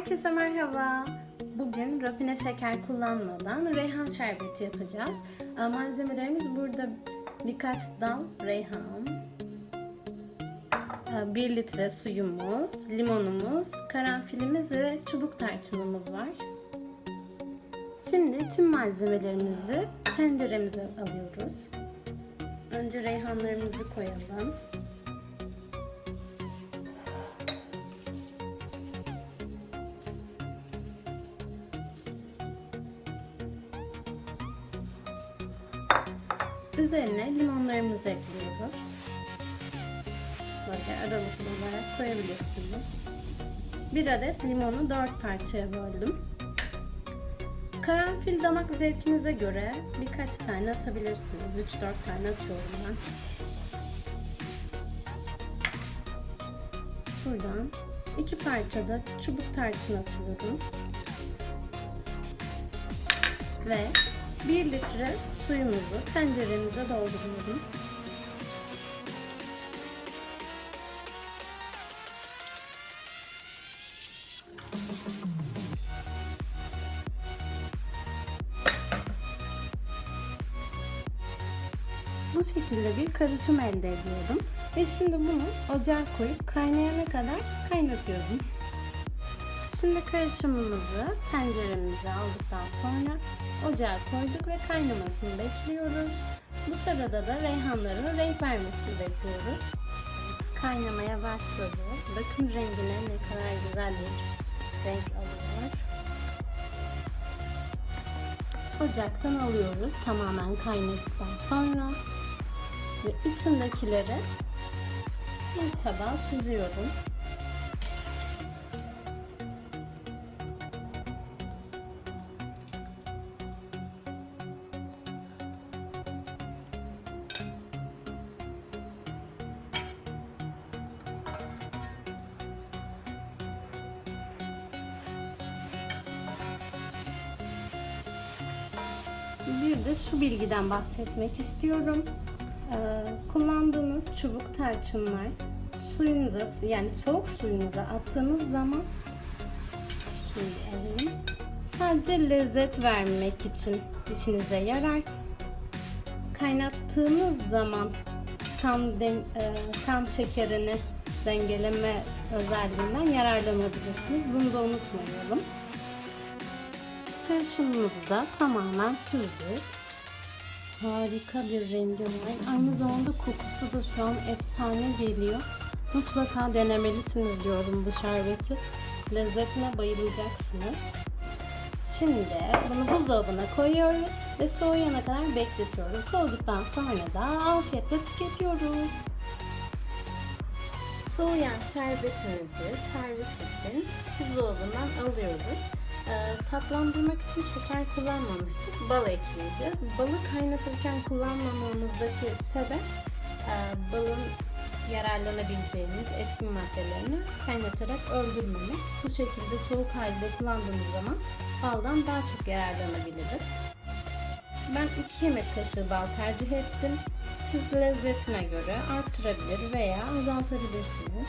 Herkese merhaba. Bugün rafine şeker kullanmadan reyhan şerbeti yapacağız. Malzemelerimiz burada birkaç dal reyhan, 1 litre suyumuz, limonumuz, karanfilimiz ve çubuk tarçınımız var. Şimdi tüm malzemelerimizi tenceremize alıyoruz. Önce reyhanlarımızı koyalım. Üzerine limonlarımızı ekliyoruz. Böyle aralıklı olarak koyabilirsiniz. Bir adet limonu dört parçaya böldüm. Karanfil damak zevkinize göre birkaç tane atabilirsiniz. 3-4 tane atıyorum ben. Buradan iki parça da çubuk tarçın atıyorum. Ve 1 litre suyumuzu tenceremize dolduruyorum. Bu şekilde bir karışım elde ediyorum. Ve şimdi bunu ocağa koyup kaynayana kadar kaynatıyorum. Şimdi karışımımızı tenceremize aldıktan sonra ocağa koyduk ve kaynamasını bekliyoruz. Bu sırada da reyhanların renk vermesini bekliyoruz. Kaynamaya başladı. Bakın rengine ne kadar güzel bir renk alıyor. Ocaktan alıyoruz tamamen kaynadıktan sonra ve içindekileri bir tabağa süzüyorum. Bir de şu bilgiden bahsetmek istiyorum. Ee, kullandığınız çubuk tarçınlar suyunuza yani soğuk suyunuza attığınız zaman alayım. Sadece lezzet vermek için dişinize yarar. Kaynattığınız zaman kan dem, e, kan şekerini dengeleme özelliğinden yararlanabilirsiniz. Bunu da unutmayalım. Karışımımızı da tamamen süzdük. Harika bir rengi var. Aynı zamanda kokusu da şu an efsane geliyor. Mutlaka denemelisiniz diyorum bu şerbeti. Lezzetine bayılacaksınız. Şimdi bunu buzdolabına koyuyoruz ve soğuyana kadar bekletiyoruz. Soğuduktan sonra da afiyetle tüketiyoruz. Soğuyan şerbetimizi servis için buzdolabından alıyoruz. Ee, tatlandırmak için şeker kullanmamıştık. Bal ekliydi. Balı kaynatırken kullanmamamızdaki sebep e, balın yararlanabileceğimiz etkin maddelerini kaynatarak öldürmemek. Bu şekilde soğuk halde kullandığımız zaman baldan daha çok yararlanabiliriz. Ben 2 yemek kaşığı bal tercih ettim. Siz lezzetine göre arttırabilir veya azaltabilirsiniz.